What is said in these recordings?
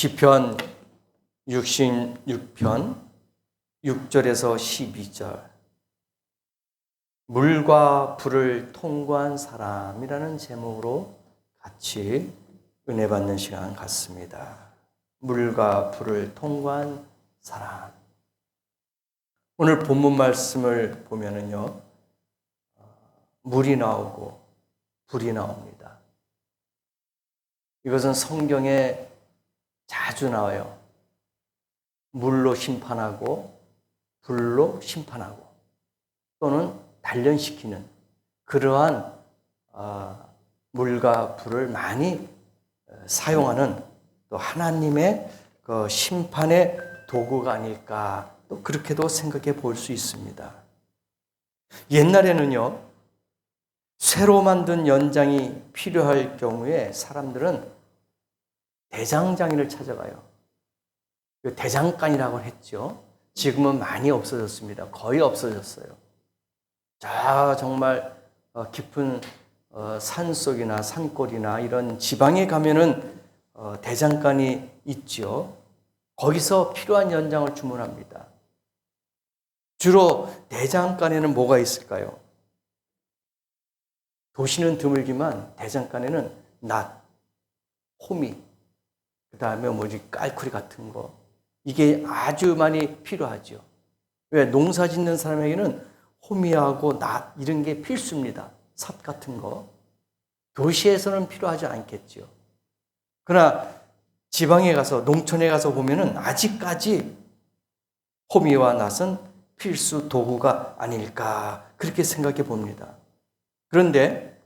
시편 66편 6절에서 12절 물과 불을 통과한 사람이라는 제목으로 같이 은혜 받는 시간 갖습니다. 물과 불을 통과한 사람. 오늘 본문 말씀을 보면은요, 물이 나오고 불이 나옵니다. 이것은 성경에 자주 나와요. 물로 심판하고 불로 심판하고 또는 단련시키는 그러한 어, 물과 불을 많이 어, 사용하는 또 하나님의 그 심판의 도구가 아닐까 또 그렇게도 생각해 볼 수 있습니다. 옛날에는요, 새로 만든 연장이 필요할 경우에 사람들은 대장장이를 찾아가요. 그 대장간이라고 했죠. 지금은 많이 없어졌습니다. 거의 없어졌어요. 자, 정말 어, 깊은 어, 산 속이나 산골이나 이런 지방에 가면은 어, 대장간이 있죠. 거기서 필요한 연장을 주문합니다. 주로 대장간에는 뭐가 있을까요? 도시는 드물지만 대장간에는 낫, 호미, 그 다음에 뭐지 깔쿠리 같은 거 이게 아주 많이 필요하죠. 왜 농사 짓는 사람에게는 호미하고 낫 이런 게 필수입니다. 삽 같은 거 도시에서는 필요하지 않겠죠. 그러나 지방에 가서 농촌에 가서 보면은 아직까지 호미와 낫은 필수 도구가 아닐까 그렇게 생각해 봅니다. 그런데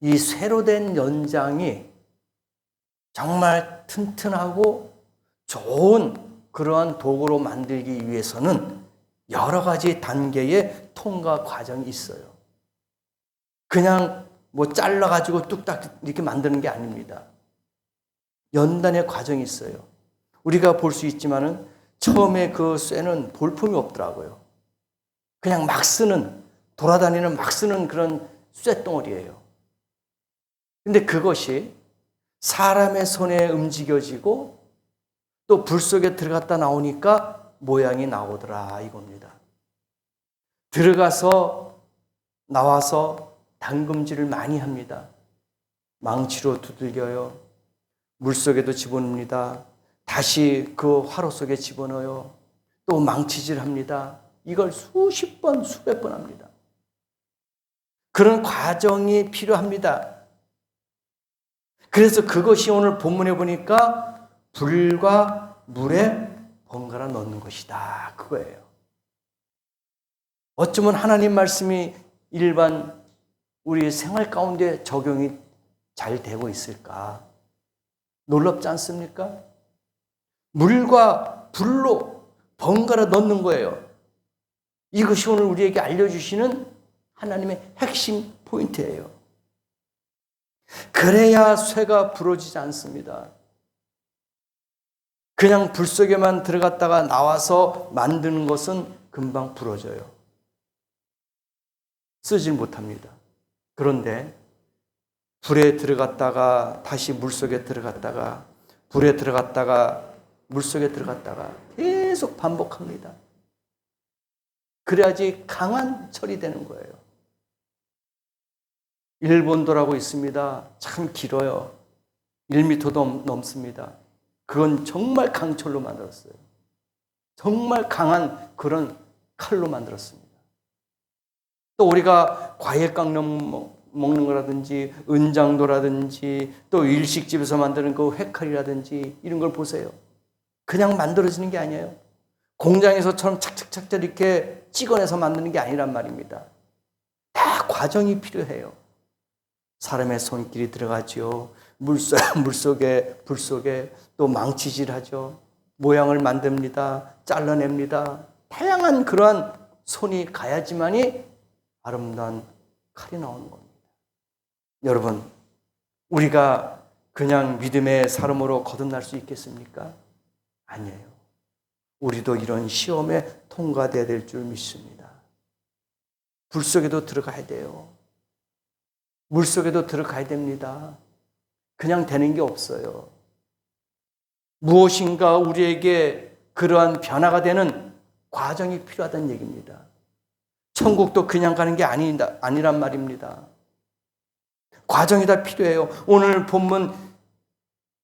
이 새로 된 연장이 정말 튼튼하고 좋은 그러한 도구로 만들기 위해서는 여러 가지 단계의 통과 과정이 있어요. 그냥 뭐 잘라가지고 뚝딱 이렇게 만드는 게 아닙니다. 연단의 과정이 있어요. 우리가 볼 수 있지만은 처음에 그 쇠는 볼품이 없더라고요. 그냥 막 쓰는, 돌아다니는 막 쓰는 그런 쇠덩어리예요. 근데 그것이 사람의 손에 움직여지고 또 불 속에 들어갔다 나오니까 모양이 나오더라 이겁니다. 들어가서 나와서 담금질을 많이 합니다. 망치로 두들겨요. 물 속에도 집어넣습니다. 다시 그 화로 속에 집어넣어요. 또 망치질 합니다. 이걸 수십 번, 수백 번 합니다. 그런 과정이 필요합니다. 그래서 그것이 오늘 본문에 보니까 불과 물에 번갈아 넣는 것이다. 그거예요. 어쩌면 하나님 말씀이 일반 우리 생활 가운데 적용이 잘 되고 있을까? 놀랍지 않습니까? 물과 불로 번갈아 넣는 거예요. 이것이 오늘 우리에게 알려주시는 하나님의 핵심 포인트예요. 그래야 쇠가 부러지지 않습니다. 그냥 불 속에만 들어갔다가 나와서 만드는 것은 금방 부러져요. 쓰지 못합니다. 그런데 불에 들어갔다가 다시 물 속에 들어갔다가 불에 들어갔다가 물 속에 들어갔다가 계속 반복합니다. 그래야지 강한 철이 되는 거예요. 일본도라고 있습니다. 참 길어요. 1미터도 넘습니다. 그건 정말 강철로 만들었어요. 정말 강한 그런 칼로 만들었습니다. 또 우리가 과일 깎는 먹는 거라든지 은장도라든지 또 일식집에서 만드는 그 회칼이라든지 이런 걸 보세요. 그냥 만들어지는 게 아니에요. 공장에서처럼 착착착착 이렇게 찍어내서 만드는 게 아니란 말입니다. 다 과정이 필요해요. 사람의 손길이 들어가지요. 물속, 물속에, 불 속에 또 망치질하죠. 모양을 만듭니다. 잘라냅니다. 다양한 그러한 손이 가야지만이 아름다운 칼이 나오는 겁니다. 여러분, 우리가 그냥 믿음의 사람으로 거듭날 수 있겠습니까? 아니에요. 우리도 이런 시험에 통과돼야 될 줄 믿습니다. 불 속에도 들어가야 돼요. 물 속에도 들어가야 됩니다. 그냥 되는 게 없어요. 무엇인가 우리에게 그러한 변화가 되는 과정이 필요하다는 얘기입니다. 천국도 그냥 가는 게 아니다, 아니란 말입니다. 과정이 다 필요해요. 오늘 본문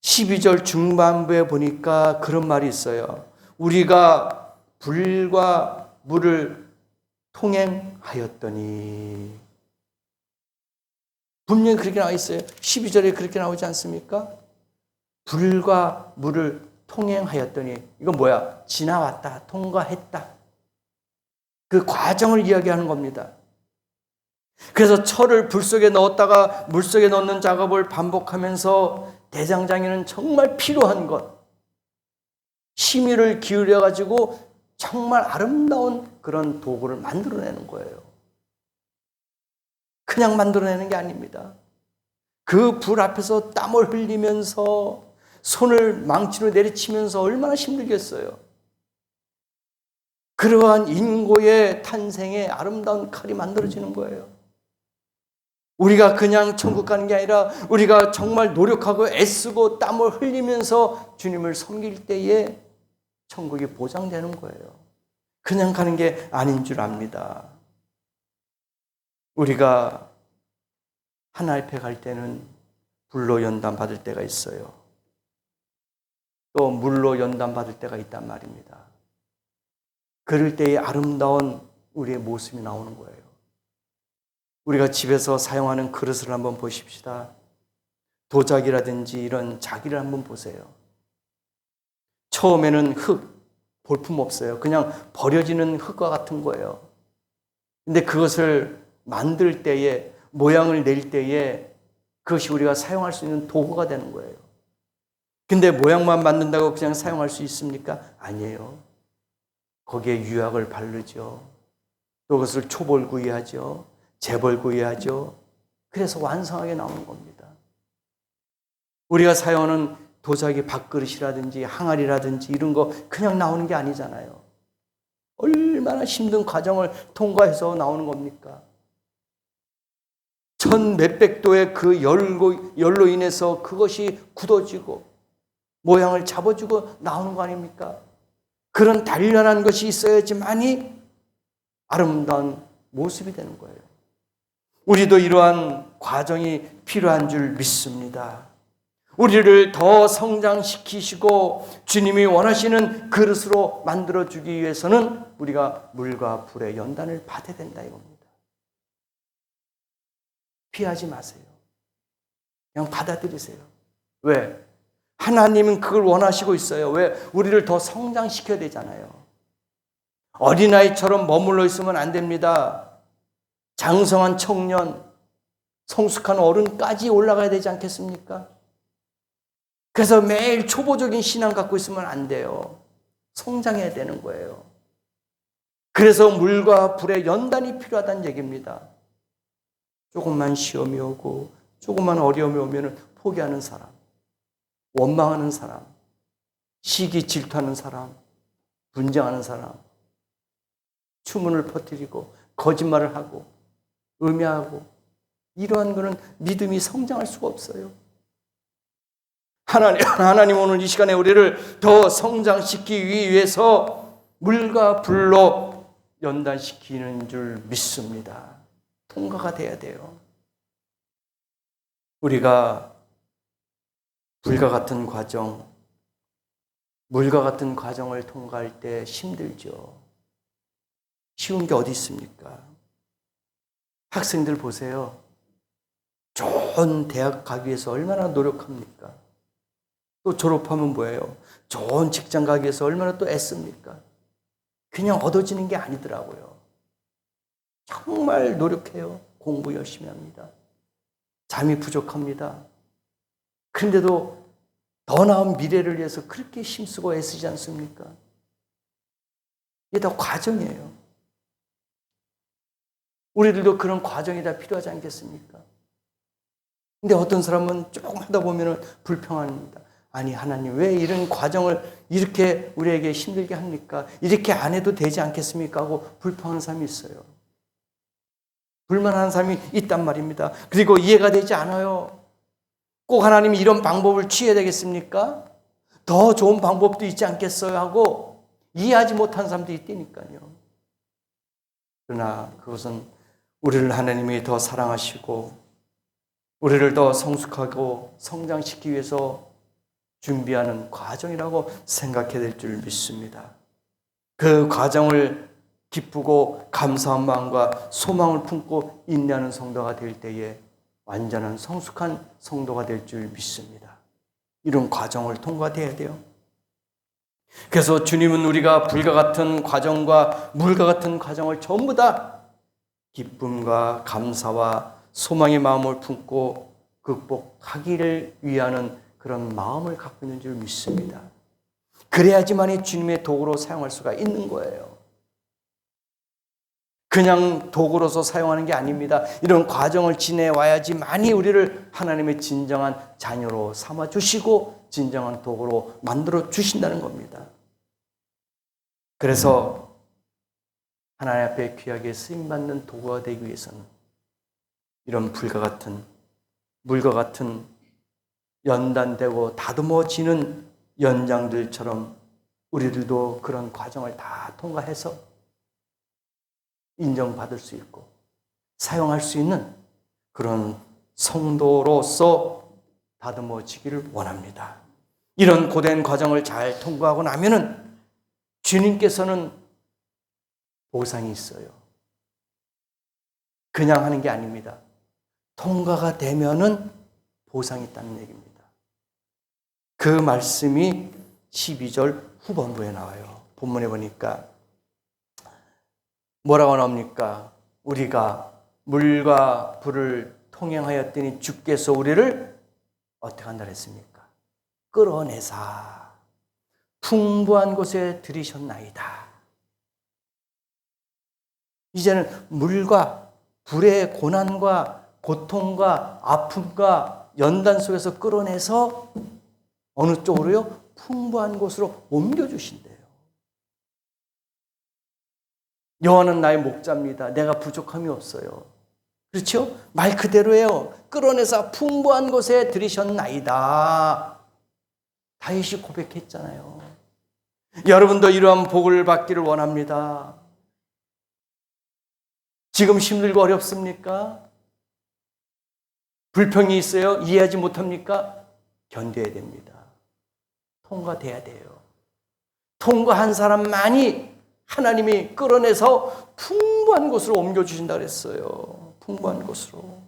12절 중반부에 보니까 그런 말이 있어요. 우리가 불과 물을 통행하였더니 분명히 그렇게 나와 있어요. 12절에 그렇게 나오지 않습니까? 불과 물을 통행하였더니 이건 뭐야? 지나왔다, 통과했다. 그 과정을 이야기하는 겁니다. 그래서 철을 불 속에 넣었다가 물 속에 넣는 작업을 반복하면서 대장장이는 정말 필요한 것, 심의를 기울여 가지고 정말 아름다운 그런 도구를 만들어내는 거예요. 그냥 만들어내는 게 아닙니다. 그 불 앞에서 땀을 흘리면서 손을 망치로 내리치면서 얼마나 힘들겠어요. 그러한 인고의 탄생에 아름다운 칼이 만들어지는 거예요. 우리가 그냥 천국 가는 게 아니라 우리가 정말 노력하고 애쓰고 땀을 흘리면서 주님을 섬길 때에 천국이 보장되는 거예요. 그냥 가는 게 아닌 줄 압니다. 우리가 하나님 앞에 갈 때는 불로 연단 받을 때가 있어요. 또 물로 연단 받을 때가 있단 말입니다. 그럴 때의 아름다운 우리의 모습이 나오는 거예요. 우리가 집에서 사용하는 그릇을 한번 보십시다. 도자기라든지 이런 자기를 한번 보세요. 처음에는 흙, 볼품 없어요. 그냥 버려지는 흙과 같은 거예요. 근데 그것을 만들 때에, 모양을 낼 때에 그것이 우리가 사용할 수 있는 도구가 되는 거예요. 근데 모양만 만든다고 그냥 사용할 수 있습니까? 아니에요. 거기에 유약을 바르죠. 또 그것을 초벌구이하죠. 재벌구이하죠. 그래서 완성하게 나오는 겁니다. 우리가 사용하는 도자기 밥그릇이라든지 항아리라든지 이런 거 그냥 나오는 게 아니잖아요. 얼마나 힘든 과정을 통과해서 나오는 겁니까? 천 몇백 도의 그 열로, 열로 인해서 그것이 굳어지고 모양을 잡아주고 나오는 거 아닙니까? 그런 단련한 것이 있어야지만이 아름다운 모습이 되는 거예요. 우리도 이러한 과정이 필요한 줄 믿습니다. 우리를 더 성장시키시고 주님이 원하시는 그릇으로 만들어주기 위해서는 우리가 물과 불의 연단을 받아야 된다 이겁니다. 피하지 마세요. 그냥 받아들이세요. 왜? 하나님은 그걸 원하시고 있어요. 왜? 우리를 더 성장시켜야 되잖아요. 어린아이처럼 머물러 있으면 안 됩니다. 장성한 청년, 성숙한 어른까지 올라가야 되지 않겠습니까? 그래서 매일 초보적인 신앙 갖고 있으면 안 돼요. 성장해야 되는 거예요. 그래서 물과 불의 연단이 필요하다는 얘기입니다. 조금만 시험이 오고, 조금만 어려움이 오면 포기하는 사람, 원망하는 사람, 시기 질투하는 사람, 분쟁하는 사람, 추문을 퍼뜨리고, 거짓말을 하고, 음해하고, 이러한 것은 믿음이 성장할 수가 없어요. 하나님, 하나님 오늘 이 시간에 우리를 더 성장시키기 위해서 물과 불로 연단시키는 줄 믿습니다. 통과가 돼야 돼요. 우리가 불과 같은 과정, 물과 같은 과정을 통과할 때 힘들죠. 쉬운 게 어디 있습니까? 학생들 보세요. 좋은 대학 가기 위해서 얼마나 노력합니까? 또 졸업하면 뭐예요? 좋은 직장 가기 위해서 얼마나 또 애씁니까? 그냥 얻어지는 게 아니더라고요. 정말 노력해요. 공부 열심히 합니다. 잠이 부족합니다. 그런데도 더 나은 미래를 위해서 그렇게 힘쓰고 애쓰지 않습니까? 이게 다 과정이에요. 우리들도 그런 과정이 다 필요하지 않겠습니까? 근데 어떤 사람은 조금 하다 보면 불평합니다. 아니, 하나님, 왜 이런 과정을 이렇게 우리에게 힘들게 합니까? 이렇게 안 해도 되지 않겠습니까? 하고 불평하는 사람이 있어요. 불만하는 사람이 있단 말입니다. 그리고 이해가 되지 않아요. 꼭 하나님이 이런 방법을 취해야 되겠습니까? 더 좋은 방법도 있지 않겠어요? 하고 이해하지 못한 사람도 있다니까요. 그러나 그것은 우리를 하나님이 더 사랑하시고 우리를 더 성숙하고 성장시키기 위해서 준비하는 과정이라고 생각해야 될 줄 믿습니다. 그 과정을 기쁘고 감사한 마음과 소망을 품고 인내하는 성도가 될 때에 완전한 성숙한 성도가 될 줄 믿습니다. 이런 과정을 통과돼야 돼요. 그래서 주님은 우리가 불과 같은 과정과 물과 같은 과정을 전부 다 기쁨과 감사와 소망의 마음을 품고 극복하기를 위하는 그런 마음을 갖고 있는 줄 믿습니다. 그래야지만이 주님의 도구로 사용할 수가 있는 거예요. 그냥 도구로서 사용하는 게 아닙니다. 이런 과정을 지내와야지만이 우리를 하나님의 진정한 자녀로 삼아 주시고 진정한 도구로 만들어 주신다는 겁니다. 그래서 하나님 앞에 귀하게 쓰임 받는 도구가 되기 위해서는 이런 불과 같은 물과 같은 연단되고 다듬어지는 연장들처럼 우리들도 그런 과정을 다 통과해서 인정받을 수 있고 사용할 수 있는 그런 성도로서 다듬어지기를 원합니다. 이런 고된 과정을 잘 통과하고 나면은 주님께서는 보상이 있어요. 그냥 하는 게 아닙니다. 통과가 되면은 보상이 있다는 얘기입니다. 그 말씀이 12절 후반부에 나와요. 본문에 보니까 뭐라고 나옵니까? 우리가 물과 불을 통행하였더니 주께서 우리를 어떻게 한다 했습니까? 끌어내사 풍부한 곳에 들이셨나이다. 이제는 물과 불의 고난과 고통과 아픔과 연단 속에서 끌어내서 어느 쪽으로요? 풍부한 곳으로 옮겨주신대요. 여호와는 나의 목자입니다. 내가 부족함이 없어요. 그렇죠? 말 그대로예요. 끌어내서 풍부한 곳에 들이셨나이다. 다윗이 고백했잖아요. 여러분도 이러한 복을 받기를 원합니다. 지금 힘들고 어렵습니까? 불평이 있어요? 이해하지 못합니까? 견뎌야 됩니다. 통과돼야 돼요. 통과한 사람만이 하나님이 끌어내서 풍부한 곳으로 옮겨주신다 그랬어요. 풍부한 곳으로.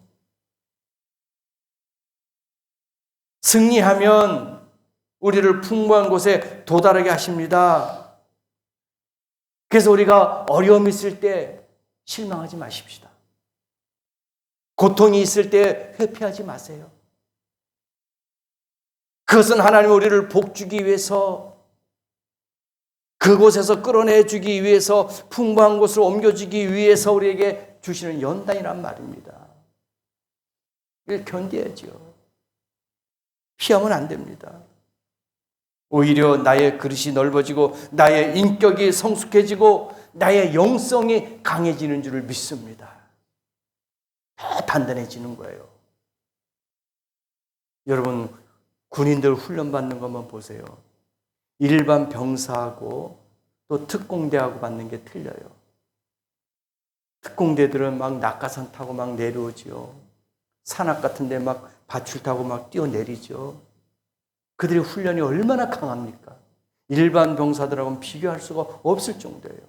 승리하면 우리를 풍부한 곳에 도달하게 하십니다. 그래서 우리가 어려움이 있을 때 실망하지 마십시다. 고통이 있을 때 회피하지 마세요. 그것은 하나님 우리를 복주기 위해서 그곳에서 끌어내 주기 위해서 풍부한 곳으로 옮겨주기 위해서 우리에게 주시는 연단이란 말입니다. 이걸 견뎌야죠. 피하면 안 됩니다. 오히려 나의 그릇이 넓어지고 나의 인격이 성숙해지고 나의 영성이 강해지는 줄을 믿습니다. 더 단단해지는 거예요. 여러분 군인들 훈련 받는 것만 보세요. 일반 병사하고 또 특공대하고 받는 게 틀려요. 특공대들은 막 낙하산 타고 막 내려오지요. 산악 같은 데 막 밧줄 타고 막 뛰어내리죠. 그들의 훈련이 얼마나 강합니까? 일반 병사들하고는 비교할 수가 없을 정도예요.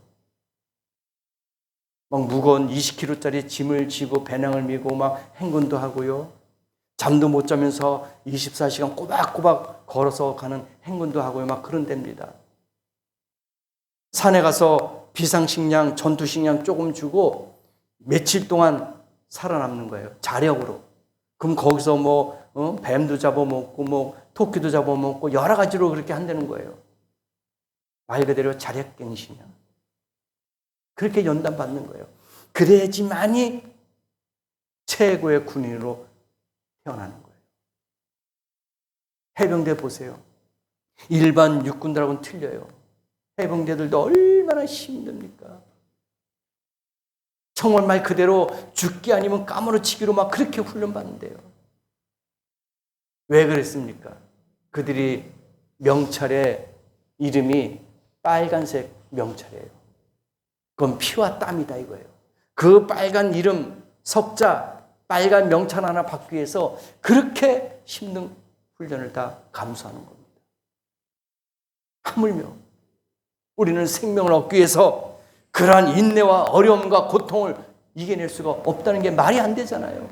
막 무거운 20kg짜리 짐을 지고 배낭을 미고 막 행군도 하고요. 잠도 못 자면서 24시간 꼬박꼬박 걸어서 가는 행군도 하고요. 막 그런 데입니다. 산에 가서 비상식량, 전투식량 조금 주고 며칠 동안 살아남는 거예요. 자력으로. 그럼 거기서 뭐 어? 뱀도 잡아먹고 뭐 토끼도 잡아먹고 여러 가지로 그렇게 한다는 거예요. 말 그대로 자력갱신이야. 그렇게 연단 받는 거예요. 그래야지만이 최고의 군인으로 태어나는 거예요. 해병대 보세요. 일반 육군들하고는 틀려요. 해병대들도 얼마나 힘듭니까? 정말 말 그대로 죽기 아니면 까무러치기로 막 그렇게 훈련받는데요. 왜 그랬습니까? 그들이 명찰의 이름이 빨간색 명찰이에요. 그건 피와 땀이다 이거예요. 그 빨간 이름, 석자, 빨간 명찰 하나 받기 위해서 그렇게 힘든 훈련을 다 감수하는 겁니다. 하물며 우리는 생명을 얻기 위해서 그러한 인내와 어려움과 고통을 이겨낼 수가 없다는 게 말이 안 되잖아요.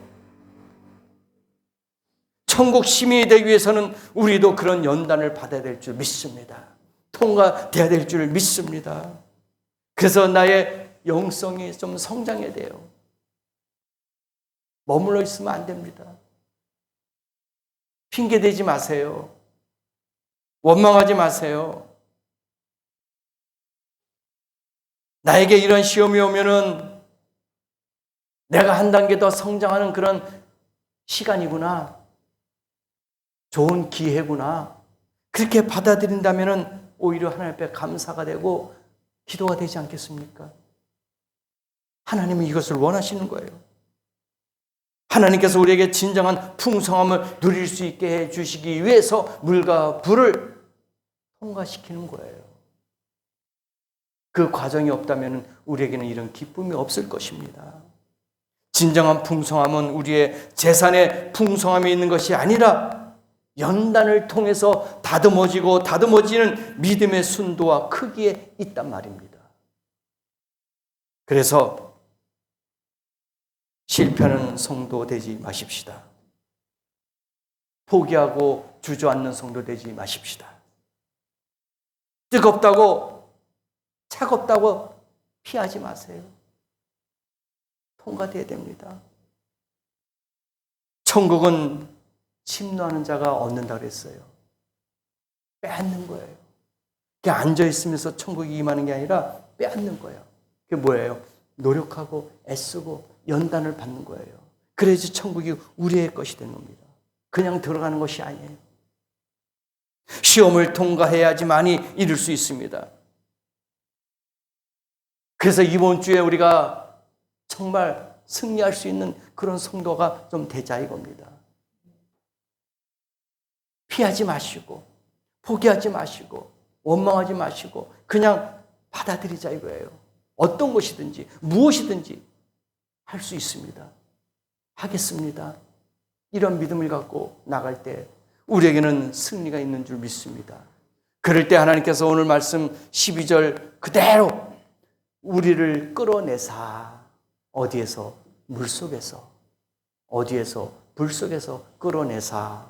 천국 시민이 되기 위해서는 우리도 그런 연단을 받아야 될 줄 믿습니다. 통과돼야 될 줄 믿습니다. 그래서 나의 영성이 좀 성장해야 돼요. 머물러 있으면 안 됩니다. 핑계 대지 마세요. 원망하지 마세요. 나에게 이런 시험이 오면은 내가 한 단계 더 성장하는 그런 시간이구나. 좋은 기회구나. 그렇게 받아들인다면은 오히려 하나님 앞에 감사가 되고 기도가 되지 않겠습니까? 하나님은 이것을 원하시는 거예요. 하나님께서 우리에게 진정한 풍성함을 누릴 수 있게 해 주시기 위해서 물과 불을 통과시키는 거예요. 그 과정이 없다면 우리에게는 이런 기쁨이 없을 것입니다. 진정한 풍성함은 우리의 재산에 풍성함이 있는 것이 아니라 연단을 통해서 다듬어지고 다듬어지는 믿음의 순도와 크기에 있단 말입니다. 그래서 실패하는 성도 되지 마십시다. 포기하고 주저앉는 성도 되지 마십시다. 뜨겁다고 차갑다고 피하지 마세요. 통과돼야 됩니다. 천국은 침노하는 자가 얻는다 그랬어요. 빼앗는 거예요. 그냥 앉아 있으면서 천국이 임하는 게 아니라 빼앗는 거예요. 그게 뭐예요? 노력하고 애쓰고 연단을 받는 거예요. 그래야지 천국이 우리의 것이 되는 겁니다. 그냥 들어가는 것이 아니에요. 시험을 통과해야지만이 이룰 수 있습니다. 그래서 이번 주에 우리가 정말 승리할 수 있는 그런 성도가 좀 되자 이겁니다. 피하지 마시고, 포기하지 마시고, 원망하지 마시고, 그냥 받아들이자 이거예요. 어떤 것이든지, 무엇이든지 할 수 있습니다. 하겠습니다. 이런 믿음을 갖고 나갈 때 우리에게는 승리가 있는 줄 믿습니다. 그럴 때 하나님께서 오늘 말씀 12절 그대로 우리를 끌어내사 어디에서 물 속에서 어디에서 불 속에서 끌어내사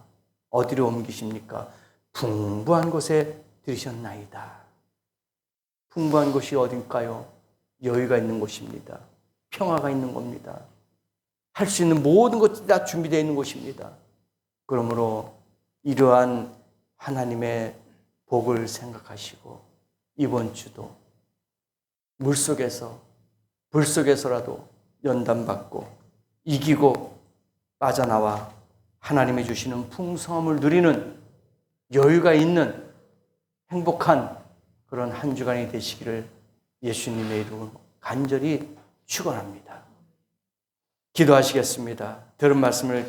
어디로 옮기십니까? 풍부한 곳에 들으셨나이다. 풍부한 곳이 어딘가요? 여유가 있는 곳입니다. 평화가 있는 겁니다. 할 수 있는 모든 것이 다 준비되어 있는 곳입니다. 그러므로 이러한 하나님의 복을 생각하시고 이번 주도 물 속에서 불 속에서라도 연단받고 이기고 빠져나와 하나님이 주시는 풍성함을 누리는 여유가 있는 행복한 그런 한 주간이 되시기를 예수님의 이름으로 간절히 축원합니다. 기도하시겠습니다. 들은 말씀을